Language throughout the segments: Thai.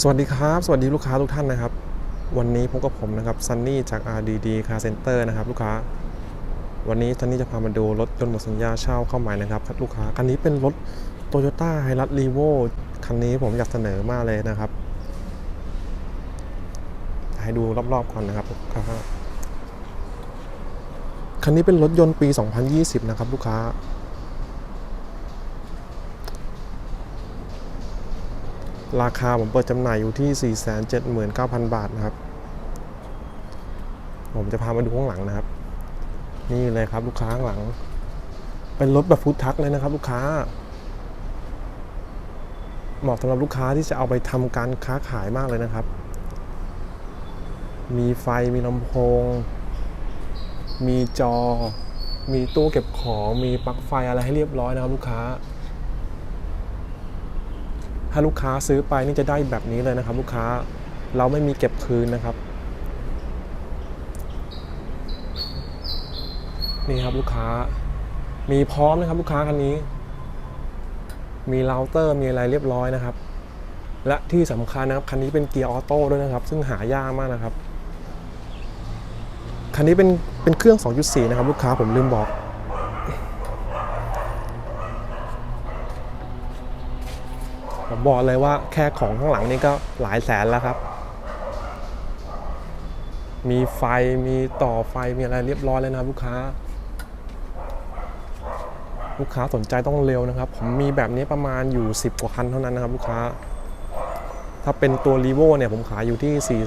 สวัสดีครับ สวัสดีลูกค้าทุกท่านนะครับ วันนี้พบกับผมนะครับซันนี่จาก RDD Car Center นะครับลูกค้า วันนี้ซันนี่จะพามาดูรถยนต์หมดสัญญาเช่าเข้าใหม่นะครับลูกค้าคันนี้เป็นรถ Toyota h i l u x r e v o คันนี้ผมอยากเสนอมากเลยนะครับ ให้ดูรอบๆก่อนนะครับลูกค้าคันนี้เป็นรถยนต์ปี 2020 นะครับลูกค้า ราคาผมเปิดจำหน่ายอยู่ที่ 479,000 บาทนะครับ ผมจะพามาดูข้างหลังนะครับ นี่เลยครับลูกค้าข้างหลัง เป็นรถแบบฟู้ดทักเลยนะครับ ลูกค้าเหมาะสำหรับลูกค้าที่จะเอาไปทำการค้าขายมากเลยนะครับ มีไฟมีลำโพง มีจอ มีตู้เก็บของ มีปลั๊กไฟอะไรให้เรียบร้อยนะครับลูกค้า ถ้าลูกค้าซื้อไปนี่จะได้แบบนี้เลยนะครับ ลูกค้าเราไม่มีเก็บคืนนะครับ นี่ครับลูกค้า มีพร้อมนะครับ ลูกค้าคันนี้ มีเราเตอร์มีอะไรเรียบร้อยนะครับ และที่สำคัญนะครับคันนี้เป็นเกียร์ออโต้ด้วยนะครับ ซึ่งหายากมากนะครับคันนี้เป็นเป็นเครื่อง 2.4 นะครับ ลูกค้าผมลืมบอก ผมบอกเลยว่าแค่ของข้างหลังนี่ก็หลายแสนแล้วครับ มีไฟมีต่อไฟมีอะไรเรียบร้อยเลยนะครับลูกค้า ลูกค้าสนใจต้องเร็วนะครับ ผมมีแบบนี้ประมาณอยู่ 10 กว่าคันเท่านั้นนะครับ ลูกค้า ถ้าเป็นตัว r ีโวเนี่ยผมขายอยู่ที่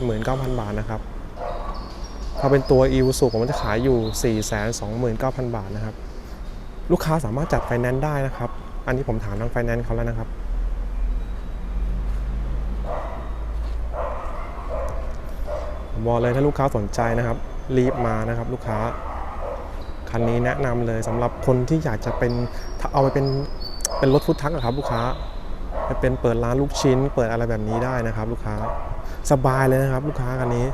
479,000 บาทนะครับ ถ้าเป็นตัว e ีวสุผมจะขายอยู่ 429,000 บาทนะครับ ลูกค้าสามารถจัดไฟแนนซ์ได้นะครับอันนี้ผมถามทางไฟแนนซ์เขาแล้วนะครับ ผมบอกเลยถ้าลูกค้าสนใจนะครับ รีบมานะครับ ลูกค้าคันนี้แนะนำเลยสำหรับคนที่อยากจะเป็นถ้าเอาไปเป็นเป็นรถฟุตทักอะครับ ลูกค้าไปเป็นเปิดร้านลูกชิ้น เปิดอะไรแบบนี้ได้นะครับ ลูกค้าสบายเลยนะครับ ลูกค้าคันนี้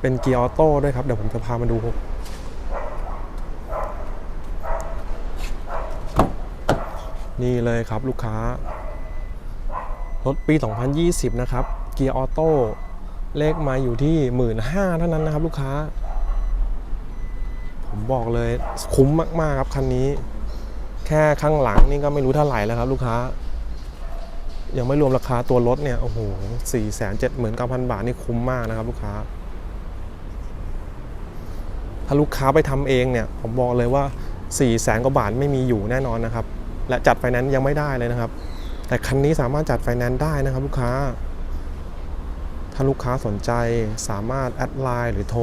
เป็นเกียร์ออโต้ด้วยครับเดี๋ยวผมจะพามาดูนี่เลยครับลูกค้ารถปี 2020 นะครับ เกียร์ออโต้ เลขมาอยู่ที่15,000เท่านั้นนะครับ ลูกค้า ผมบอกเลยคุ้มมาก ๆ ครับคันนี้ แค่ข้างหลังนี่ก็ไม่รู้เท่าไหร่แล้วครับ ลูกค้า ยังไม่รวมราคาตัวรถเนี่ย โอ้โห479,000บาทนี่คุ้มมากนะครับ ลูกค้า ถ้าลูกค้าไปทำเองเนี่ย ผมบอกเลยว่า4แสนกว่าบาทไม่มีอยู่แน่นอนนะครับ และจัดไฟแนนซ์ยังไม่ได้เลยนะครับ แต่คันนี้สามารถจัดไฟแนนซ์ได้นะครับ ลูกค้า ถ้าลูกค้าสนใจสามารถแอดไลน์หรือโทร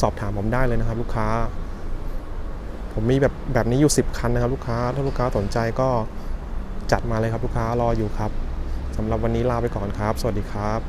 สอบถามผมได้เลยนะครับ ลูกค้า ผมมีแบบแบบนี้อยู่ 10 คันนะครับ ลูกค้า ถ้าลูกค้าสนใจก็จัดมาเลยครับลูกค้ารออยู่ครับสำหรับวันนี้ลาไปก่อนครับ สวัสดีครับ